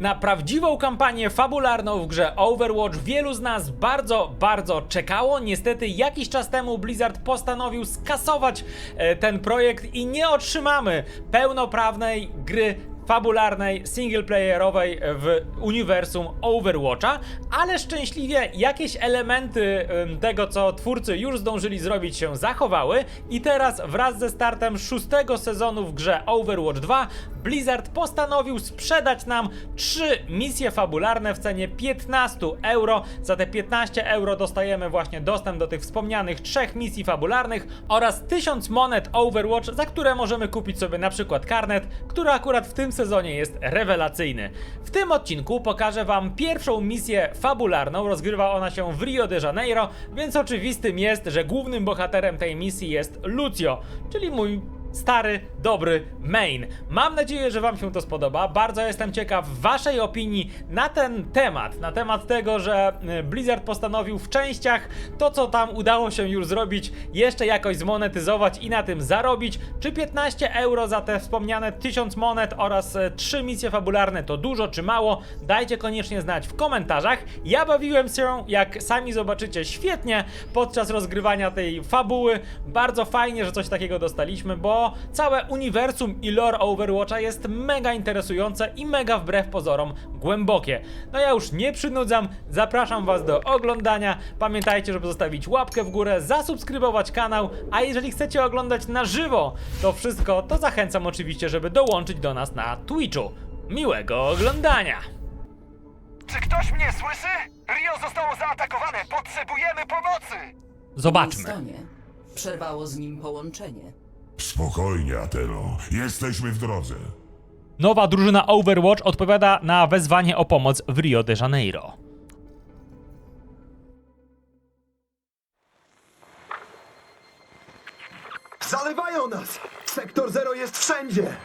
Na prawdziwą kampanię fabularną w grze Overwatch wielu z nas bardzo, bardzo czekało. Niestety jakiś czas temu Blizzard postanowił skasować e, ten projekt i nie otrzymamy pełnoprawnej gry fabularnej, singleplayerowej w uniwersum Overwatcha, ale szczęśliwie jakieś elementy tego, co twórcy już zdążyli zrobić, się zachowały i teraz wraz ze startem szóstego sezonu w grze Overwatch 2 Blizzard postanowił sprzedać nam trzy misje fabularne w cenie 15 euro. Za te 15 euro dostajemy właśnie dostęp do tych wspomnianych trzech misji fabularnych oraz 1000 monet Overwatch, za które możemy kupić sobie na przykład karnet, który akurat w tym sezonie jest rewelacyjny. W tym odcinku pokażę wam pierwszą misję fabularną. Rozgrywa ona się w Rio de Janeiro, więc oczywistym jest, że głównym bohaterem tej misji jest Lucio, czyli mój stary, dobry main. Mam nadzieję, że Wam się to spodoba. Bardzo jestem ciekaw Waszej opinii na ten temat. Na temat tego, że y, Blizzard postanowił w częściach to, co tam udało się już zrobić, jeszcze jakoś zmonetyzować i na tym zarobić. Czy 15 euro za te wspomniane 1000 monet oraz e, 3 misje fabularne to dużo czy mało? Dajcie koniecznie znać w komentarzach. Ja bawiłem się, jak sami zobaczycie, świetnie podczas rozgrywania tej fabuły. Bardzo fajnie, że coś takiego dostaliśmy, bo całe uniwersum i lore Overwatcha jest mega interesujące i mega wbrew pozorom głębokie. No ja już nie przynudzam, zapraszam Was do oglądania. Pamiętajcie, żeby zostawić łapkę w górę, zasubskrybować kanał, a jeżeli chcecie oglądać na żywo to wszystko, to zachęcam oczywiście, żeby dołączyć do nas na Twitchu. Miłego oglądania! Czy ktoś mnie słyszy? Rio zostało zaatakowane! Potrzebujemy pomocy! Zobaczmy. Winstonie, przerwało z nim połączenie. Spokojnie, Ateno. Jesteśmy w drodze. Nowa drużyna Overwatch odpowiada na wezwanie o pomoc w Rio de Janeiro. Zalewają nas! Sektor Zero jest wszędzie!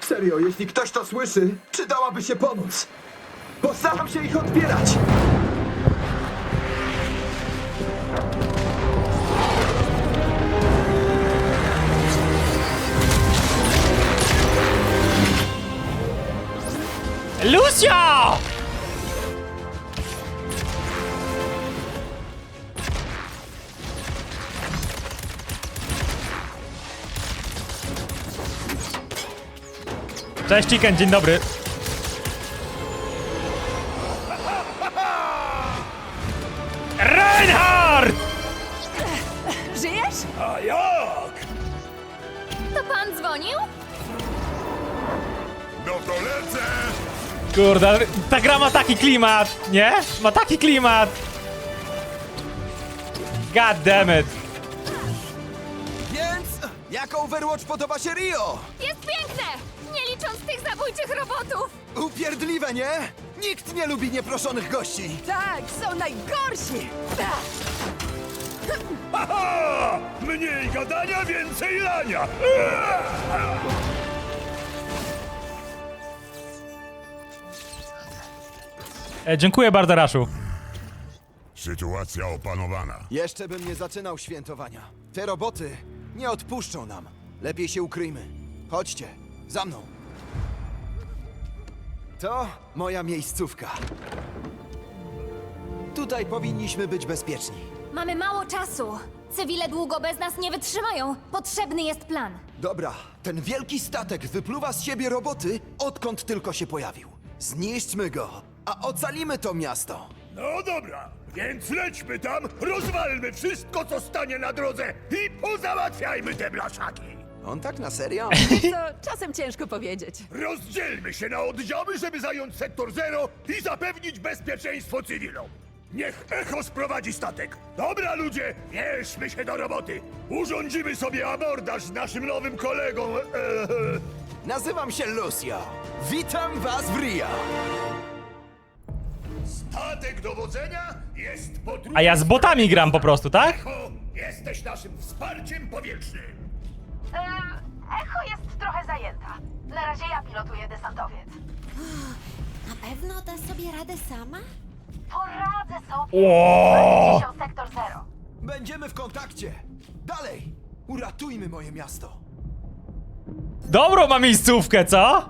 Serio, jeśli ktoś to słyszy, przydałaby się pomoc! Postaram się ich odbierać! Lucio! Cześć Chicken, dzień dobry. Kurde, ale ta gra ma taki klimat, nie? Ma taki klimat. God damn it. Więc, jak Overwatch podoba się Rio? Jest piękne! Nie licząc tych zabójczych robotów! Upierdliwe, nie? Nikt nie lubi nieproszonych gości! Tak, są najgorsi! Aha! Mniej gadania, więcej lania! E, dziękuję bardzo, Raszu. Sytuacja opanowana. Jeszcze bym nie zaczynał świętowania. Te roboty nie odpuszczą nam. Lepiej się ukryjmy. Chodźcie, za mną. To moja miejscówka. Tutaj powinniśmy być bezpieczni. Mamy mało czasu. Cywile długo bez nas nie wytrzymają. Potrzebny jest plan. Dobra, ten wielki statek wypluwa z siebie roboty, odkąd tylko się pojawił. Zniszczmy go, a ocalimy to miasto. No dobra, więc lećmy tam, rozwalmy wszystko, co stanie na drodze i pozałatwiajmy te blaszaki! On tak na serio? To czasem ciężko powiedzieć. Rozdzielmy się na oddziały, żeby zająć sektor zero i zapewnić bezpieczeństwo cywilom. Niech Echo sprowadzi statek. Dobra, ludzie, bierzmy się do roboty. Urządzimy sobie abordaż z naszym nowym kolegą. Eee. Nazywam się Lucio. Witam was w Rio. Statek dowodzenia jest po drugiej A ja z botami gram po prostu, tak? Echo, jesteś naszym wsparciem powietrznym. Echo jest trochę zajęta. Na razie ja pilotuję desantowiec. Na pewno da sobie radę sama? Poradzę sobie. Zajmijcie się sektor zero. Będziemy w kontakcie. Dalej, uratujmy moje miasto. Dobrą ma miejscówkę, co?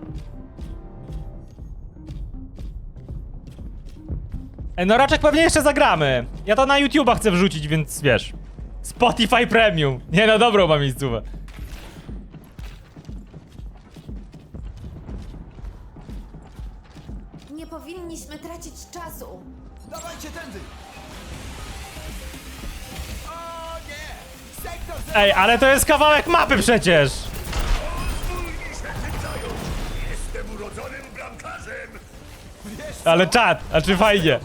E, No raczek pewnie jeszcze zagramy. Ja to na YouTube'a chcę wrzucić, więc wiesz. Spotify Premium. Nie no, dobrą mam miejscówę. Nie powinniśmy tracić czasu. Dawajcie tędy! O nie! Sektor Ej, ale to jest kawałek mapy przecież! Ale czad, a czy fajnie?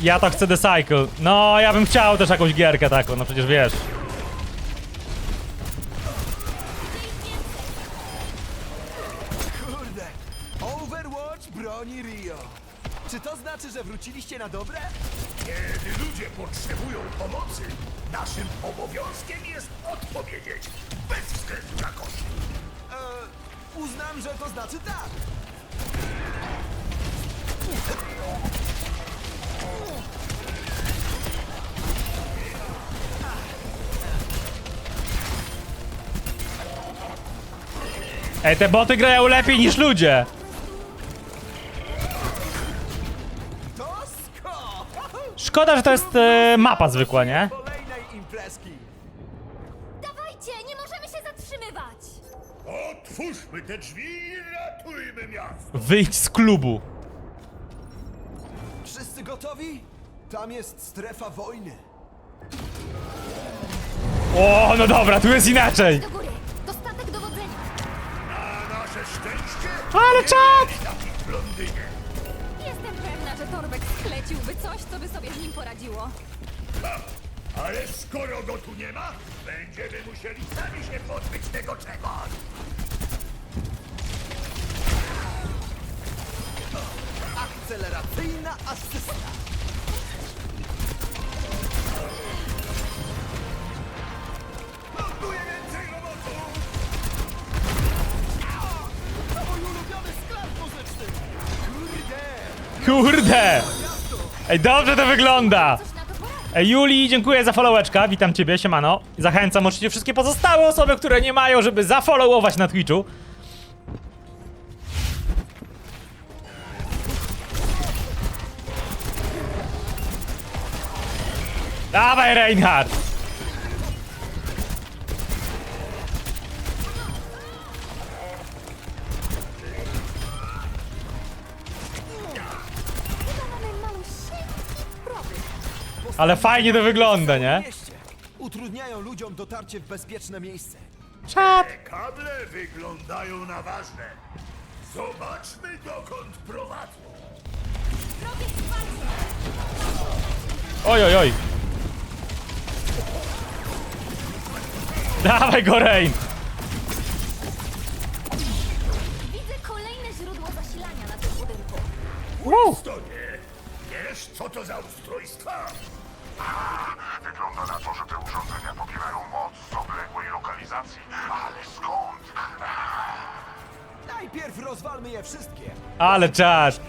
Ja to chcę The Cycle. No, ja bym chciał też jakąś gierkę taką, no przecież wiesz. Overwatch broni Rio. Czy to znaczy, że wróciliście na dobre? Kiedy ludzie potrzebują pomocy, naszym obowiązkiem jest odpowiedzieć bez względu na koszty. Eee, uznam, że to znaczy tak. Ej, te boty grają lepiej niż ludzie. Szkoda, że to jest e, mapa zwykła, nie? Kolejnej imprezki. Dawajcie, nie możemy się zatrzymywać! Otwórzmy te drzwi i ratujmy miasto! Wyjdź z klubu. Wszyscy gotowi? Tam jest strefa wojny. O, no dobra, tu jest inaczej. Do góry! To statek dowodzenia! Na nasze szczęście Ale czad! taki w Londynie. Skleciłby coś, co by sobie z nim poradziło. Ha! Ale skoro go tu nie ma, będziemy musieli sami się pozbyć tego czegoś. Akceleracyjna asysta. Ląduje więcej robotów! To mój ulubiony sklep muzyczny. Kurde! Kurde! Ej, dobrze to wygląda! Ej, Juli, dziękuję za followeczka, witam ciebie, siemano. Zachęcam oczywiście wszystkie pozostałe osoby, które nie mają, żeby zafollowować na Twitchu. Dawaj, Reinhard! Ale fajnie to wygląda, nie? Mieście. Utrudniają ludziom dotarcie w bezpieczne miejsce. Czad! Te kable wyglądają na ważne. Zobaczmy dokąd prowadzą. Oj, oj, oj. Dawaj go, Rein! Widzę kolejne źródło zasilania na tym budynku. Woo! To nie. Wiesz, co to za ustrojstwa? Wygląda na to, że te urządzenia pobierają moc z odległej lokalizacji. Ale skąd? Najpierw rozwalmy je wszystkie. Ale czad!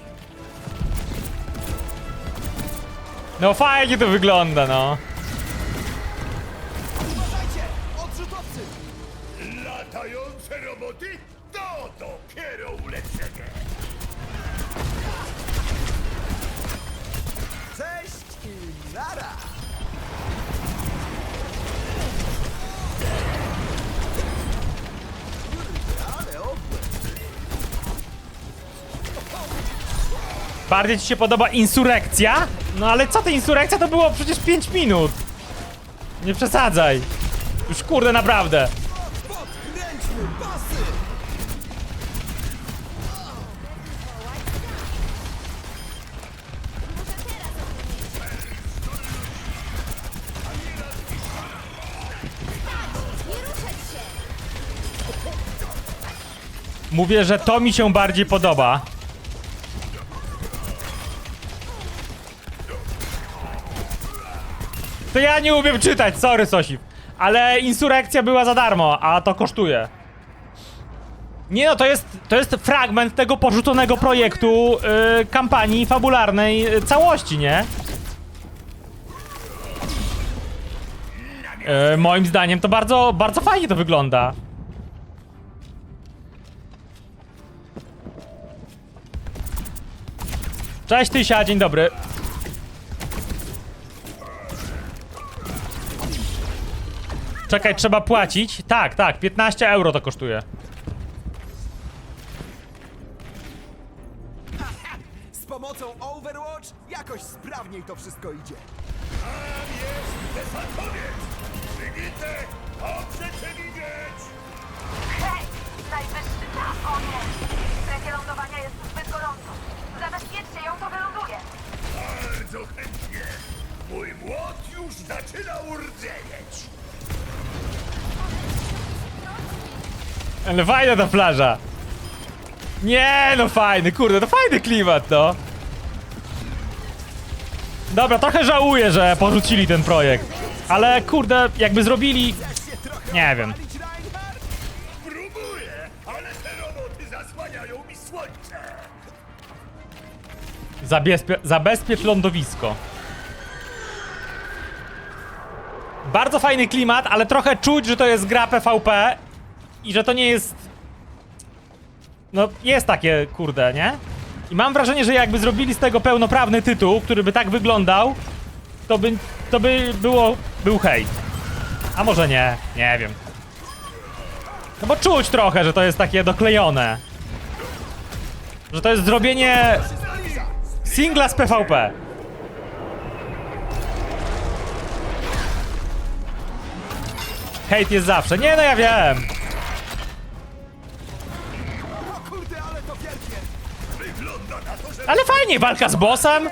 No fajnie to wygląda, no. Bardziej ci się podoba insurekcja? No ale co ty insurekcja to było przecież 5 minut. Nie przesadzaj. Już kurde naprawdę. Mówię, że to mi się bardziej podoba. To ja nie umiem czytać, sorry Sosif. Ale insurekcja była za darmo, a to kosztuje. Nie no, to jest, to jest fragment tego porzuconego projektu y, kampanii fabularnej y, całości, nie? Y, moim zdaniem to bardzo, bardzo fajnie to wygląda. Cześć Tysia, dzień dobry. Czekaj, trzeba płacić? Tak, tak, 15 euro to kosztuje. Z pomocą Overwatch jakoś sprawniej to wszystko idzie. Ale fajna ta plaża. Nie, no fajny, kurde, to fajny klimat, no. Dobra, trochę żałuję, że porzucili ten projekt. Ale kurde, jakby zrobili... Nie wiem. Zabezpiecz lądowisko. Bardzo fajny klimat, ale trochę czuć, że to jest gra PvP i że to nie jest. No, jest takie, kurde, nie? I mam wrażenie, że jakby zrobili z tego pełnoprawny tytuł, który by tak wyglądał, to by, to by było, był hejt. A może nie, nie wiem. No bo czuć trochę, że to jest takie doklejone. Że to jest zrobienie Singla z PvP. Hejt jest zawsze. Nie, no ja wiem. Ale fajnie, walka z bossem.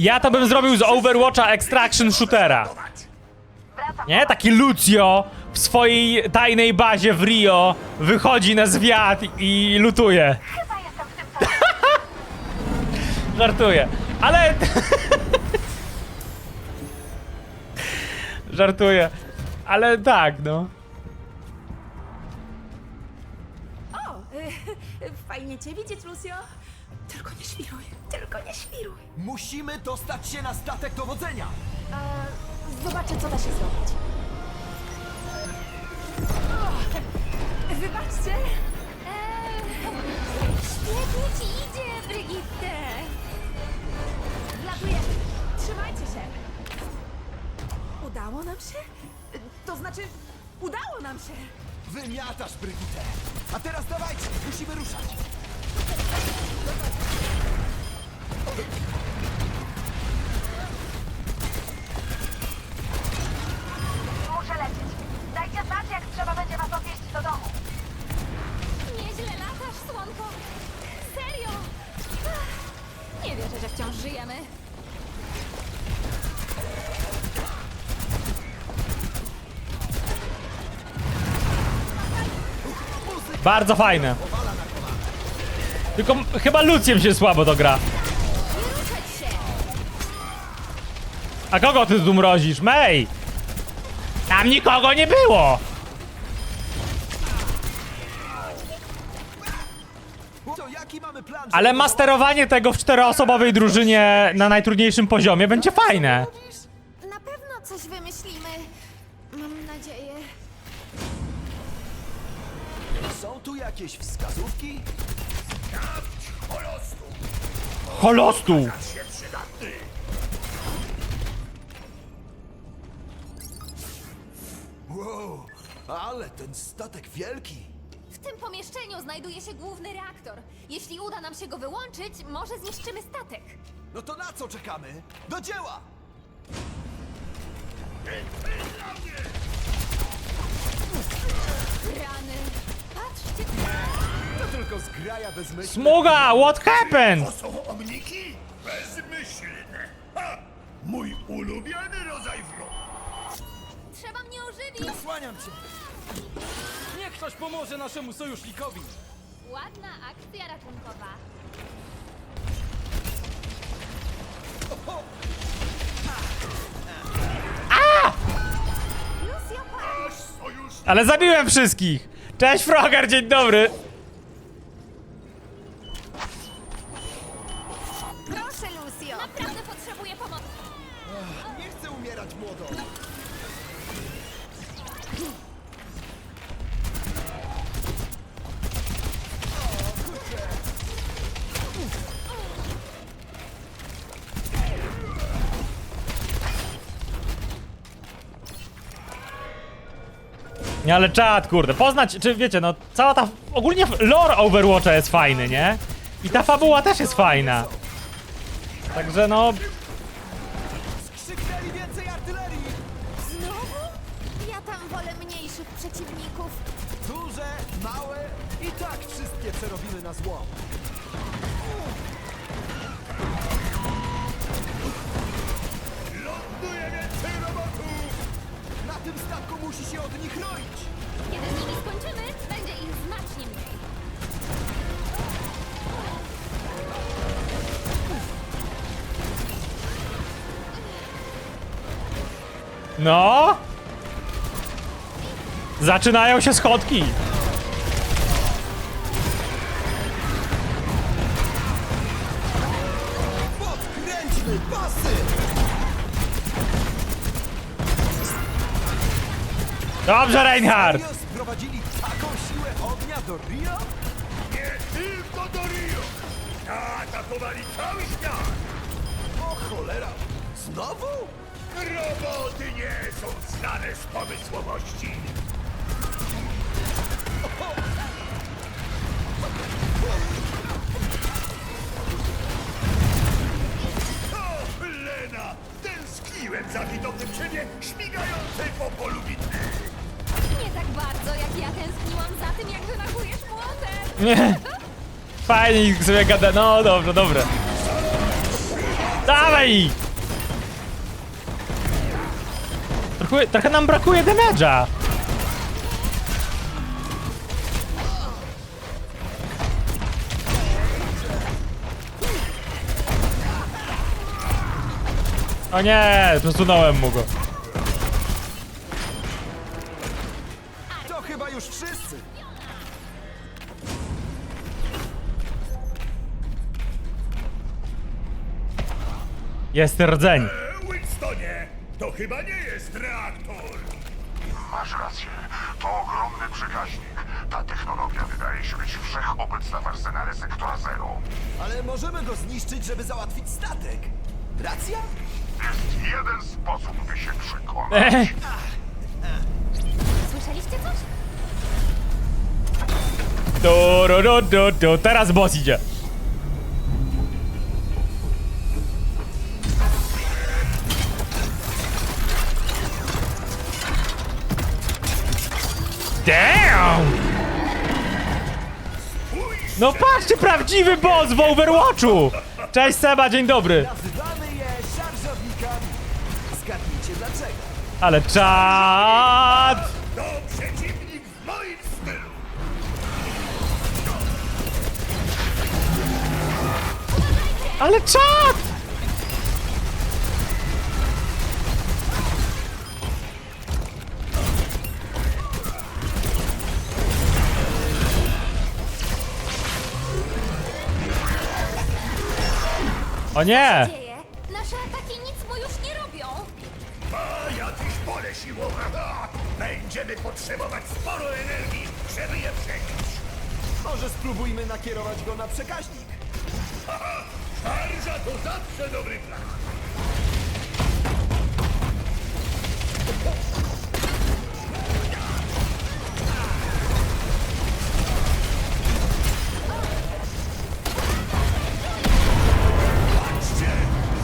Ja to bym zrobił z Overwatcha Extraction Shootera. Nie? Taki Lucio w swojej tajnej bazie w Rio wychodzi na zwiat i lutuje. Żartuję. Ale... Żartuję. Ale tak, no. O, y, fajnie cię widzieć, Lucio. Tylko nie świruj, tylko nie świruj. Musimy dostać się na statek dowodzenia! Zobaczę, co da się zrobić. Wybaczcie. Eee, świetnie ci idzie, Brigitte. Wlatuję. Trzymajcie się. Udało nam się? To znaczy, udało nam się. Wymiatasz, Brigitte! A teraz dawajcie, musimy ruszać! Muszę lecieć. Dajcie znać, jak trzeba będzie was odwieźć do domu. Nieźle latasz, słonko. Serio. Ach, Nie wierzę, że wciąż żyjemy. Bardzo fajne. Tylko chyba Luciem się słabo to gra. A kogo ty tu mrozisz? Mej! Tam nikogo nie było! Ale masterowanie tego w czteroosobowej drużynie na najtrudniejszym poziomie będzie fajne. Jakieś wskazówki? Holostu! się przydatny. Wow, ale ten statek wielki! W tym pomieszczeniu znajduje się główny reaktor. Jeśli uda nam się go wyłączyć, może zniszczymy statek. No to na co czekamy? Do dzieła! Rany. Patrzcie. Smuga, what happened? To są omniki? Bezmyślne. Ha! Mój ulubiony rodzaj wrogu. Trzeba mnie ożywić! Słaniam cię! Niech ktoś pomoże naszemu sojusznikowi! Ładna akcja ratunkowa. Lucio, pa- Nasz sojusz Ale zabiłem wszystkich! Cześć Frogar, dzień dobry! Nie, ale czad, kurde, poznać, czy wiecie, no, cała ta, ogólnie lore Overwatcha jest fajny, nie? I ta fabuła też jest fajna. Także no, Krzyknęli więcej artylerii! Znowu? Ja tam wolę mniejszych przeciwników. Duże, małe i tak wszystkie przerobimy na zło. ląduje tym statku musi się od nich roić! Kiedy z nimi skończymy, będzie ich znacznie mniej. no... Zaczynają się schodki. Dobrze, Reinhardt! Serio sprowadzili taką siłę ognia do Rio? Nie tylko do Rio. Zaatakowali cały świat. O cholera! Znowu? Roboty nie są znane z pomysłowości. O, Lena! Tęskniłem za widokem ciebie śmigającej po polu bitwy. Nie tak bardzo, jak ja tęskniłam za tym, jak wymachujesz młotem. Nie. Fajnie sobie gada, no dobrze, dobrze. Dawaj! Trochę, trochę nam brakuje damage'a. O nie, przesunąłem mu go. Już wszyscy! Jest rdzeń. E, Winstonie, to chyba nie jest reaktor. Masz rację. To ogromny przekaźnik. Ta technologia wydaje się być wszechobecna w arsenale sektora Zero. Ale możemy go zniszczyć, żeby załatwić statek. Racja? Jest jeden sposób, by się przekonać. Słyszeliście coś? Du, du, du, du, du. Teraz boss idzie. Damn! No patrzcie, prawdziwy boss w Overwatchu! Cześć Seba, dzień dobry. Ale czad! Ale czad! O nie! Dzieje. Nasze ataki nic mu już nie robią. A jakieś pole siłowe. Ha! Będziemy potrzebować sporo energii, żeby je przebić. Może spróbujmy nakierować go na przekaźnik. Szarża to zawsze dobry plan. Patrzcie!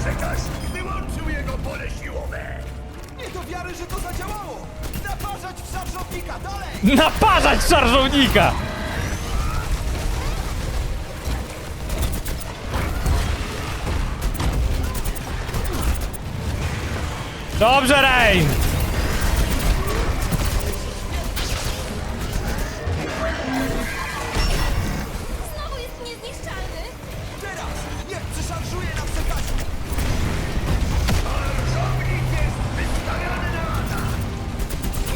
Przekaźnik wyłączył jego pole siłowe. Nie do wiary, że to zadziałało! Naparzać w szarżownika! Dalej! Naparzać szarżownika! Dobrze, Rain! Znowu jest niezniszczalny! Teraz! Niech przeszarżuje na przekaźnik! Żołnierz jest wystawiony na atak!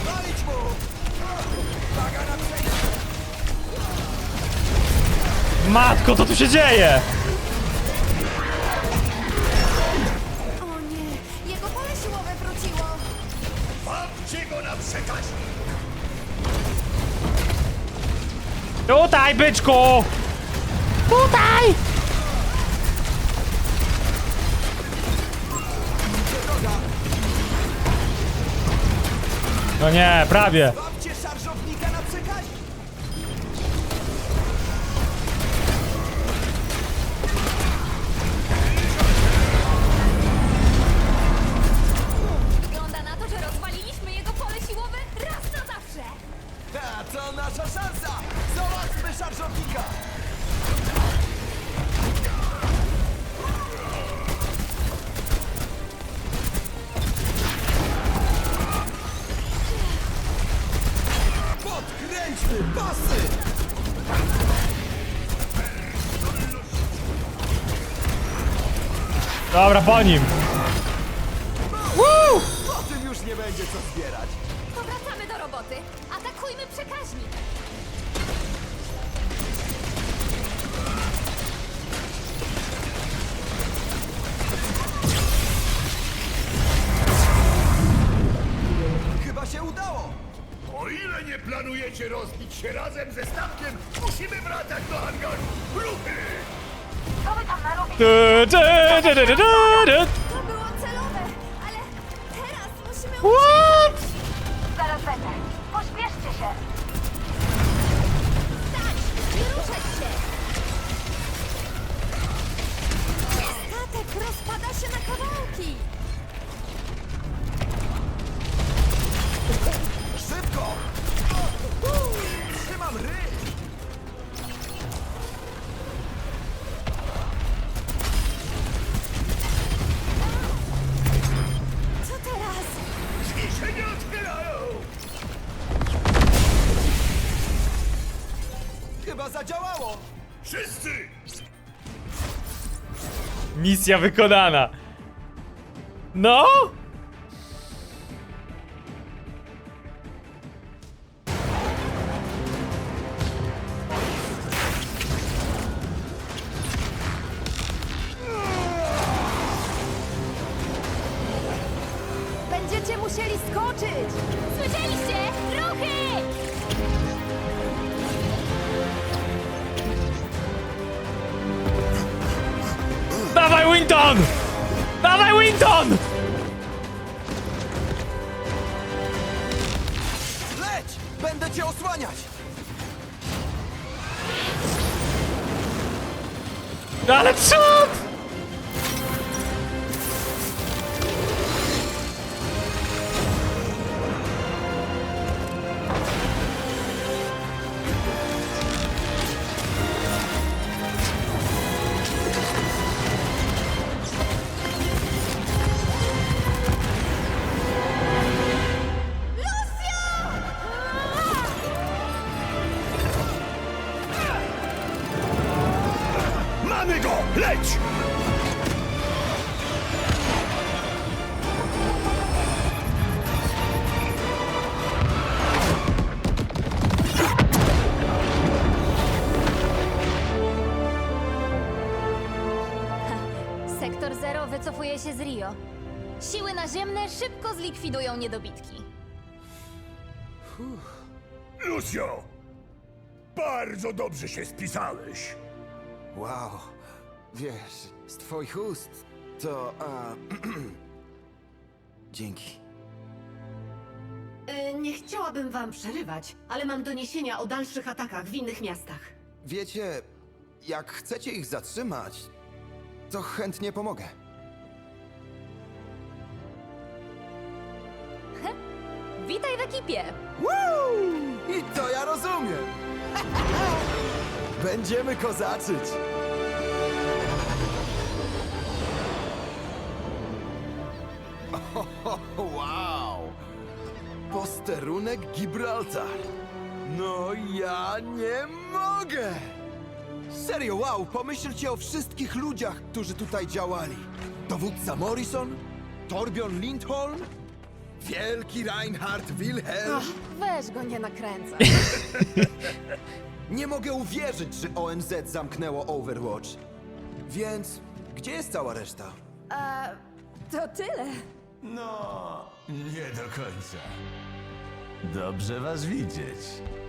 Walić mu! Uwaga na przejście! Matko, co tu się dzieje? Tutaj, byczku! Tutaj! No nie, prawie. Dobra, po nim. Po tym już nie będzie co zbierać. To wracamy do roboty! Atakujmy przekaźnik! Chyba się udało! O ile nie planujecie rozbić się razem ze statkiem, musimy wracać do hangaru! Ruchy! Co wy tam narobicie? Du, było celowe, ale teraz musimy What? Zaraz będę. Pośpieszcie się. uciekać! Nie ruszać się! Statek rozpada się na kawałki! Misja wykonana. No? Będziecie musieli skoczyć! Słyszeliście? Winton! Leć! Będę cię osłaniać! Ale przód! Wycofuje się z Rio. Siły naziemne szybko zlikwidują niedobitki. Lucio! Bardzo dobrze się spisałeś. Wow, wiesz, z twoich ust to... A, dzięki. Y, Nie chciałabym wam przerywać, ale mam doniesienia o dalszych atakach w innych miastach. Wiecie, jak chcecie ich zatrzymać, to chętnie pomogę. Witaj w ekipie! Woo! I to ja rozumiem! Będziemy kozaczyć! Wow! Posterunek Gibraltar. No ja nie mogę! Serio, wow, pomyślcie o wszystkich ludziach, którzy tutaj działali. Dowódca Morrison, Torbjorn Lindholm, wielki Reinhard Wilhelm. Weź go nie nakręcaj. Nie mogę uwierzyć, że ONZ zamknęło Overwatch. Więc gdzie jest cała reszta? A, to tyle. No, nie do końca. Dobrze was widzieć.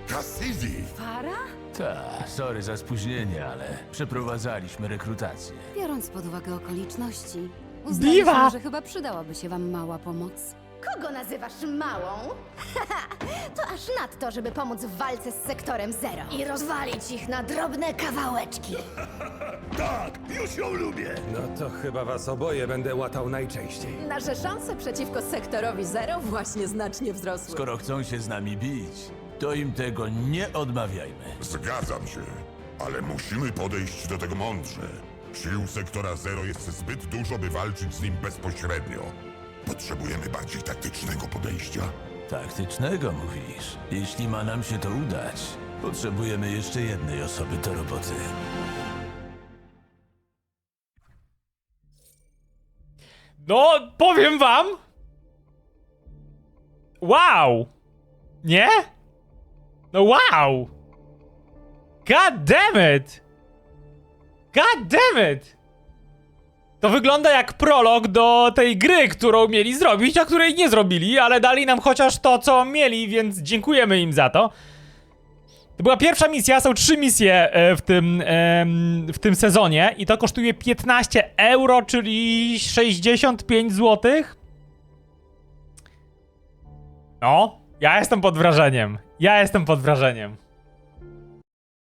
Cassidy! Para? Ta, sorry za spóźnienie, ale przeprowadzaliśmy rekrutację. Biorąc pod uwagę okoliczności, Diwa! uznaliśmy, że chyba przydałaby się wam mała pomoc. Kogo nazywasz małą? to aż nadto, żeby pomóc w walce z sektorem zero. I rozwalić ich na drobne kawałeczki. Tak, już ją lubię! No to chyba was oboje będę łatał najczęściej. Nasze szanse przeciwko sektorowi zero właśnie znacznie wzrosły. Skoro chcą się z nami bić, to im tego nie odmawiajmy. Zgadzam się, ale musimy podejść do tego mądrze. Sił sektora zero jest zbyt dużo, by walczyć z nim bezpośrednio. Potrzebujemy bardziej taktycznego podejścia. Taktycznego mówisz. Jeśli ma nam się to udać, potrzebujemy jeszcze jednej osoby do roboty. No, powiem wam. Wow! Nie? No wow! God damn it! God damn it! To wygląda jak prolog do tej gry, którą mieli zrobić, a której nie zrobili, ale dali nam chociaż to, co mieli, więc dziękujemy im za to. To była pierwsza misja, są trzy misje e, w tym, w tym sezonie i to kosztuje 15 euro, czyli 65 zł. No, ja jestem pod wrażeniem. Ja jestem pod wrażeniem.